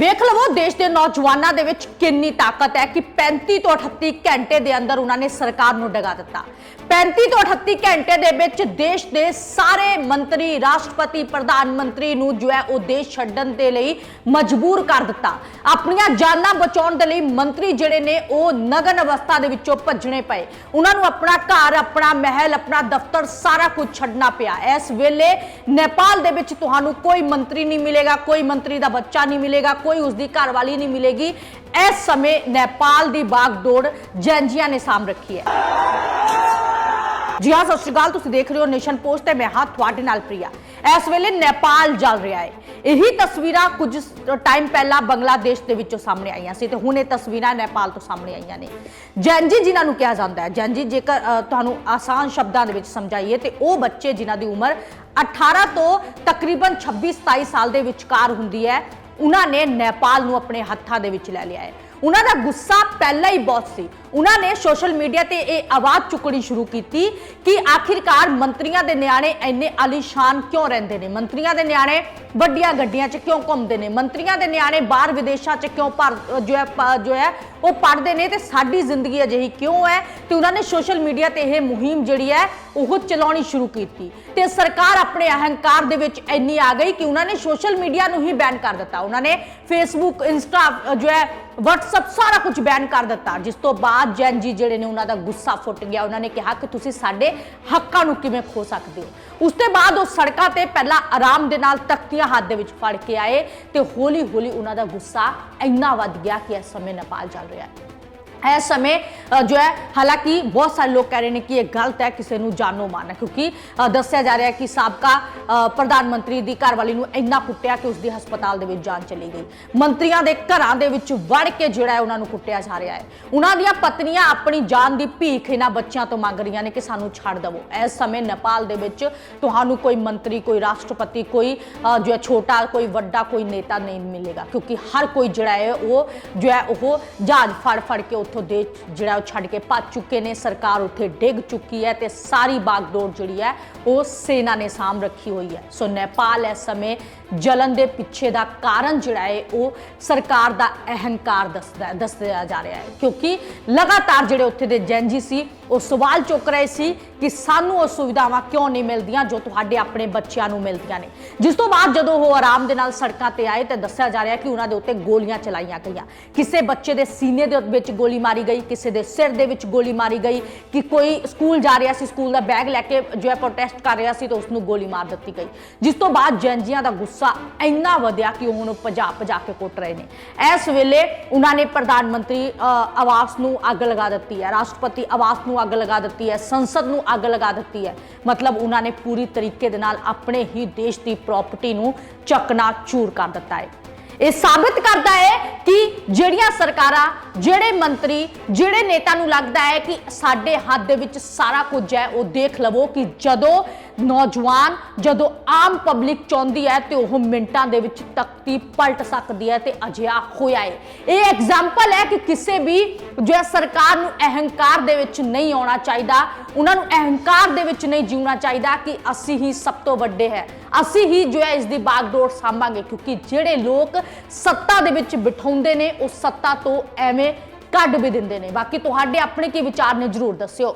ਵੇਖ ਲਵੋ, ਦੇਸ਼ ਦੇ ਨੌਜਵਾਨਾਂ ਦੇ ਵਿੱਚ ਕਿੰਨੀ ਤਾਕਤ ਹੈ ਕਿ 35 ਤੋਂ 38 ਘੰਟੇ ਦੇ ਅੰਦਰ ਉਹਨਾਂ ਨੇ ਸਰਕਾਰ ਨੂੰ ਡਗਾ ਦਿੱਤਾ। 35 ਤੋਂ 38 ਘੰਟੇ ਦੇ ਵਿੱਚ ਦੇਸ਼ ਦੇ ਸਾਰੇ ਮੰਤਰੀ, ਰਾਸ਼ਟਰਪਤੀ, ਪ੍ਰਧਾਨ ਮੰਤਰੀ ਨੂੰ ਜੋ ਹੈ ਉਹ ਦੇਸ਼ ਛੱਡਣ ਦੇ ਲਈ ਮਜਬੂਰ ਕਰ ਦਿੱਤਾ। ਆਪਣੀਆਂ ਜਾਨਾਂ ਬਚਾਉਣ ਦੇ ਲਈ ਮੰਤਰੀ ਜਿਹੜੇ ਨੇ ਉਹ ਨਗਨ ਅਵਸਥਾ ਦੇ ਵਿੱਚੋਂ ਭੱਜਣੇ ਪਏ। ਉਹਨਾਂ ਨੂੰ ਆਪਣਾ ਘਰ, ਆਪਣਾ ਮਹਿਲ, ਆਪਣਾ ਦਫ਼ਤਰ ਸਾਰਾ ਕੁਝ ਛੱਡਣਾ ਪਿਆ। ਇਸ ਵੇਲੇ ਨੇਪਾਲ ਦੇ ਵਿੱਚ ਤੁਹਾਨੂੰ ਕੋਈ ਮੰਤਰੀ ਨਹੀਂ ਮਿਲੇਗਾ, ਕੋਈ ਮੰਤਰੀ ਦਾ ਬੱਚਾ ਨਹੀਂ ਮਿਲੇਗਾ ਕੋਈ ਉਸਦੀ ਘਰਵਾਲੀ ਨਹੀਂ ਮਿਲੇਗੀ। ਇਸ ਸਮੇਂ ਨੇਪਾਲ ਦੀ ਬਾਗਡੋਰ ਜੈਂਜੀਆਂ ਨੇ ਸਾਂਭ ਰੱਖੀ ਹੈ। ਜੀ ਹਾਂ, ਸਤਿ ਸ਼੍ਰੀ ਅਕਾਲ, ਤੁਸੀਂ ਦੇਖ ਰਹੇ ਹੋ ਨੇਸ਼ਨ ਪੋਸਟ ਤੇ ਮੈਂ ਹਾਂ ਤੁਹਾਡੇ ਨਾਲ ਪ੍ਰਿਆ। ਇਸ ਵੇਲੇ ਨੇਪਾਲ ਜਲ ਰਿਹਾ ਹੈ। ਇਹੀ ਤਸਵੀਰਾਂ ਕੁਝ ਟਾਈਮ ਪਹਿਲਾਂ ਬੰਗਲਾਦੇਸ਼ ਦੇ ਵਿੱਚੋਂ ਸਾਹਮਣੇ ਆਈਆਂ ਸੀ ਤੇ ਹੁਣ ਇਹ ਤਸਵੀਰਾਂ ਨੇਪਾਲ ਤੋਂ ਸਾਹਮਣੇ ਆਈਆਂ ਨੇ। ਜੈਨਜੀ ਜਿਨ੍ਹਾਂ ਨੂੰ ਕਿਹਾ ਜਾਂਦਾ ਹੈ ਜੈਂਜੀ ਜੇਕਰ ਤੁਹਾਨੂੰ ਆਸਾਨ ਸ਼ਬਦਾਂ ਦੇ ਵਿੱਚ ਸਮਝਾਈਏ ਤੇ ਉਹ ਬੱਚੇ ਜਿਨ੍ਹਾਂ ਦੀ ਉਮਰ 18 ਤੋਂ ਤਕਰੀਬਨ 26 27 ਸਾਲ ਦੇ ਵਿਚਕਾਰ ਹੁੰਦੀ ਹੈ ਉਹਨਾਂ ਨੇ ਨੇਪਾਲ ਨੂੰ ਆਪਣੇ ਹੱਥਾਂ ਦੇ ਵਿੱਚ ਲੈ ਲਿਆ ਹੈ। ਉਹਨਾਂ ਦਾ ਗੁੱਸਾ ਪਹਿਲਾਂ ਹੀ ਬਹੁਤ ਸੀ। ਉਹਨਾਂ ਨੇ ਸੋਸ਼ਲ ਮੀਡੀਆ ਤੇ ਇਹ ਆਵਾਜ਼ ਚੁੱਕਣੀ ਸ਼ੁਰੂ ਕੀਤੀ ਕਿ ਆਖਿਰਕਾਰ ਮੰਤਰੀਆਂ ਦੇ ਨਿਆਣੇ ਇੰਨੇ ਆਲੀਸ਼ਾਨ ਕਿਉਂ ਰਹਿੰਦੇ ਨੇ? ਮੰਤਰੀਆਂ ਦੇ ਨਿਆਣੇ ਵੱਡੀਆਂ ਗੱਡੀਆਂ 'ਚ ਕਿਉਂ ਘੁੰਮਦੇ ਨੇ? ਮੰਤਰੀਆਂ ਦੇ ਨਿਆਣੇ ਬਾਹਰ ਵਿਦੇਸ਼ਾਂ 'ਚ ਕਿਉਂ ਭਰ, ਜੋ ਹੈ ਜੋ ਹੈ, ਉਹ ਪੜ੍ਹਦੇ ਨੇ ਤੇ ਸਾਡੀ ਜ਼ਿੰਦਗੀ ਅਜਿਹੀ ਕਿਉਂ ਹੈ? ਤੇ ਉਹਨਾਂ ਨੇ ਸੋਸ਼ਲ ਮੀਡੀਆ ਤੇ ਇਹ ਮੁਹਿੰਮ ਜਿਹੜੀ ਹੈ, ਉਹ ਚਲਾਉਣੀ ਸ਼ੁਰੂ ਕੀਤੀ। ਤੇ ਸਰਕਾਰ ਆਪਣੇ ਅਹੰਕਾਰ ਦੇ ਵਿੱਚ ਇੰਨੀ ਆ ਗਈ ਕਿ ਉਹਨਾਂ ਨੇ ਸੋਸ਼ਲ ਮੀਡੀਆ ਨੂੰ ਹੀ ਬੈਨ ਕਰ ਦਿੱਤਾ। ਉਹਨਾਂ ਨੇ ਫੇਸਬੁੱਕ ਇੰਸਟਾ ਜੋ ਹੈ, WhatsApp ਸਾਰਾ ਕੁਝ ਬੈਨ ਕਰ ਦਿੱਤਾ। ਜਿਸ ਤੋਂ ਬਾਅਦ ਜੈਨ ਜੀ ਜਿਹੜੇ ਨੇ ਉਹਨਾਂ ਦਾ ਗੁੱਸਾ ਫੁੱਟ ਗਿਆ, ਉਹਨਾਂ ਨੇ ਕਿਹਾ ਕਿ ਤੁਸੀਂ ਸਾਡੇ ਹੱਕਾਂ ਨੂੰ ਕਿਵੇਂ ਖੋ ਸਕਦੇ ਹੋ? ਉਸ ਤੋਂ ਬਾਅਦ ਉਹ ਸੜਕਾਂ ਤੇ ਪਹਿਲਾਂ ਆਰਾਮ ਦੇ ਨਾਲ ਤਖਤੀਆਂ ਹੱਥ ਦੇ ਵਿੱਚ ਫੜ ਕੇ ਆਏ ਤੇ ਹੌਲੀ ਹੌਲੀ ਉਹਨਾਂ ਦਾ ਗੁੱਸਾ ਇੰਨਾ ਵੱਧ ਗਿਆ ਕਿ ਇਸ ਸਮੇਂ ਨੇਪਾਲ ਚੱਲ ਰਿਹਾ ਹੈ। ਇਸ ਸਮੇਂ ਜੋ ਹੈ, ਹਾਲਾਂਕਿ ਬਹੁਤ ਸਾਰੇ ਲੋਕ ਕਹਿ ਰਹੇ ਨੇ ਕਿ ਇਹ ਗਲਤ ਹੈ, ਕਿਸੇ ਨੂੰ ਜਾਨੋ ਮਾਰਨਾ ਕਿਉਂਕਿ ਦੱਸਿਆ ਜਾ ਰਿਹਾ ਹੈ ਕਿ ਸਾਬਕਾ ਪ੍ਰਧਾਨ ਮੰਤਰੀ ਦੀ ਘਰਵਾਲੀ ਨੂੰ ਇੰਨਾ ਕੁੱਟਿਆ ਕਿ ਉਸਦੀ ਹਸਪਤਾਲ ਦੇ ਵਿੱਚ ਜਾਨ ਚਲੀ ਗਈ। ਮੰਤਰੀਆਂ ਦੇ ਘਰਾਂ ਦੇ ਵਿੱਚ ਵੜ ਕੇ ਜਿਹੜਾ ਹੈ, ਉਹਨਾਂ ਨੂੰ ਕੁੱਟਿਆ ਜਾ ਰਿਹਾ ਹੈ। ਉਹਨਾਂ ਦੀਆਂ ਪਤਨੀਆਂ ਆਪਣੀ ਜਾਨ ਦੀ ਭੀਖ ਇਹਨਾਂ ਬੱਚਿਆਂ ਤੋਂ ਮੰਗ ਰਹੀਆਂ ਨੇ ਕਿ ਸਾਨੂੰ ਛੱਡ ਦਿਵੋ। ਇਸ ਸਮੇਂ ਨੇਪਾਲ ਦੇ ਵਿੱਚ ਤੁਹਾਨੂੰ ਕੋਈ ਮੰਤਰੀ, ਕੋਈ ਰਾਸ਼ਟਰਪਤੀ, ਕੋਈ ਜੋ ਹੈ, ਛੋਟਾ, ਕੋਈ ਵੱਡਾ, ਕੋਈ ਨੇਤਾ ਨਹੀਂ ਮਿਲੇਗਾ। ਕਿਉਂਕਿ ਹਰ ਕੋਈ ਜਿਹੜਾ ਹੈ, ਉਹ ਜੋ ਹੈ, ਉਹ ਜਹਾਜ਼ ਫੜ ਫੜ ਕੇ ਉੱਥੋਂ ਦੇ ਜਿਹੜਾ ਉਹ ਛੱਡ ਕੇ ਭੱਜ ਚੁੱਕੇ ਨੇ, ਸਰਕਾਰ ਉੱਥੇ ਡਿੱਗ ਚੁੱਕੀ ਹੈ ਤੇ ਸਾਰੀ ਬਾਗਡੋਰ ਜਿਹੜੀ ਹੈ, ਉਹ ਸੈਨਾ ਨੇ ਸਾਂਭ ਰੱਖੀ ਹੋਈ ਹੈ। ਸੋ ਨੇਪਾਲ ਇਸ ਸਮੇਂ ਜਲਨ ਦੇ ਪਿੱਛੇ ਦਾ ਕਾਰਨ ਜਿਹੜਾ ਹੈ, ਉਹ ਸਰਕਾਰ ਦਾ ਅਹੰਕਾਰ ਦੱਸਦਾ ਦੱਸਿਆ ਜਾ ਰਿਹਾ ਹੈ। ਕਿਉਂਕਿ ਲਗਾਤਾਰ ਜਿਹੜੇ ਉੱਥੇ ਦੇ ਜੈਨਜੀ ਸੀ, ਉਹ ਸਵਾਲ ਚੁੱਕ ਰਹੇ ਸੀ ਕਿ ਸਾਨੂੰ ਉਹ ਸੁਵਿਧਾਵਾਂ ਕਿਉਂ ਨਹੀਂ ਮਿਲਦੀਆਂ ਜੋ ਤੁਹਾਡੇ ਆਪਣੇ ਬੱਚਿਆਂ ਨੂੰ ਮਿਲਦੀਆਂ ਨੇ। ਜਿਸ ਤੋਂ ਬਾਅਦ ਜਦੋਂ ਉਹ ਆਰਾਮ ਦੇ ਨਾਲ ਸੜਕਾਂ ਤੇ ਆਏ ਤੇ ਦੱਸਿਆ ਜਾ ਰਿਹਾ ਕਿ ਉਹਨਾਂ ਦੇ ਉੱਤੇ ਗੋਲੀਆਂ ਚਲਾਈਆਂ ਗਈਆਂ। ਕਿਸੇ ਬੱਚੇ ਦੇ ਸੀਨੇ ਦੇ ਵਿੱਚ ਗੋਲੀ ਮਾਰੀ ਗਈ, ਕਿਸੇ ਦੇ ਸਿਰ ਦੇ ਵਿੱਚ ਗੋਲੀ ਮਾਰੀ ਗਈ ਕਿ ਕੋਈ ਸਕੂਲ ਜਾ ਰਿਹਾ ਸੀ, ਸਕੂਲ ਦਾ ਬੈਗ ਲੈ ਕੇ ਜੋ ਹੈ ਪ੍ਰੋਟੈਸਟ ਕਰ ਰਿਹਾ ਸੀ ਤਾਂ ਉਸ ਨੂੰ ਗੋਲੀ ਮਾਰ ਦਿੱਤੀ ਗਈ। ਜਿਸ ਤੋਂ ਬਾਅਦ ਜੈਨਜੀਆਂ ਦਾ ਗੁੱਸਾ ਇੰਨਾ ਵਧਿਆ ਕਿ ਉਹ ਹੁਣ ਭਜਾ ਭਜਾ ਕੇ ਕੁੱਟ ਰਹੇ ਨੇ। ਇਸ ਵੇਲੇ ਉਹਨਾਂ ਨੇ ਪ੍ਰਧਾਨ ਮੰਤਰੀ ਆਵਾਸ ਨੂੰ ਅੱਗ ਲਗਾ ਦਿੱਤੀ ਹੈ, ਰਾਸ਼ਟਰਪਤੀ ਆਵਾਸ ਨੂੰ ਅੱਗ ਲਗਾ ਦਿੱਤੀ ਹੈ, ਸੰਸਦ ਨੂੰ ਅੱਗ ਲਗਾ ਦਿੱਤੀ ਹੈ। ਮਤਲਬ ਉਹਨਾਂ ਨੇ ਪੂਰੀ ਤਰੀਕੇ ਦੇ ਨਾਲ ਆਪਣੇ ਹੀ ਦੇਸ਼ ਦੀ ਪ੍ਰਾਪਰਟੀ ਨੂੰ ਚੱਕਣਾ ਚੂਰ ਕਰ ਦਿੱਤਾ ਹੈ। ਇਹ ਸਾਬਿਤ ਕਰਦਾ ਹੈ ਕਿ ਜਿਹੜੀਆਂ ਸਰਕਾਰਾਂ, ਜਿਹੜੇ ਮੰਤਰੀ, ਜਿਹੜੇ ਨੇਤਾ ਨੂੰ ਲੱਗਦਾ ਹੈ ਕਿ ਸਾਡੇ ਹੱਥ ਦੇ ਵਿੱਚ ਸਾਰਾ ਕੁਝ ਹੈ, ਉਹ ਦੇਖ ਲਵੋ ਕਿ ਜਦੋਂ ਨੌਜਵਾਨ, ਜਦੋਂ ਆਮ ਪਬਲਿਕ ਚਾਹੁੰਦੀ ਹੈ ਤੇ ਉਹ ਮਿੰਟਾਂ ਦੇ ਵਿੱਚ ਤਖਤੀ ਪਲਟ ਸਕਦੀ ਹੈ ਤੇ ਅਜਿਹਾ ਹੋਇਆ ਹੈ। ਇਹ ਐਗਜ਼ਾਮਪਲ ਹੈ ਕਿ ਕਿਸੇ ਵੀ ਜੋ ਹੈ ਸਰਕਾਰ ਨੂੰ ਅਹੰਕਾਰ ਦੇ ਵਿੱਚ ਨਹੀਂ ਆਉਣਾ ਚਾਹੀਦਾ, ਉਹਨਾਂ ਨੂੰ ਅਹੰਕਾਰ ਦੇ ਵਿੱਚ ਨਹੀਂ ਜਿਉਣਾ ਚਾਹੀਦਾ ਕਿ ਅਸੀਂ ਹੀ ਸਭ ਤੋਂ ਵੱਡੇ ਹੈ। ਅਸੀਂ ਹੀ ਜੋ ਹੈ ਇਸ ਦੀ ਬਾਗਡੋਰ ਸਾਂਭਾਂਗੇ, ਕਿਉਂਕਿ ਜਿਹੜੇ ਲੋਕ ਸੱਤਾ ਦੇ ਵਿੱਚ ਬਿਠਾਉਂਦੇ ਨੇ ਉਹ ਸੱਤਾ ਤੋਂ ਐਵੇਂ ਕੱਢ ਵੀ ਦਿੰਦੇ ਨੇ। ਬਾਕੀ ਤੁਹਾਡੇ ਆਪਣੇ ਕੀ ਵਿਚਾਰ ਨੇ, ਜਰੂਰ ਦੱਸਿਓ।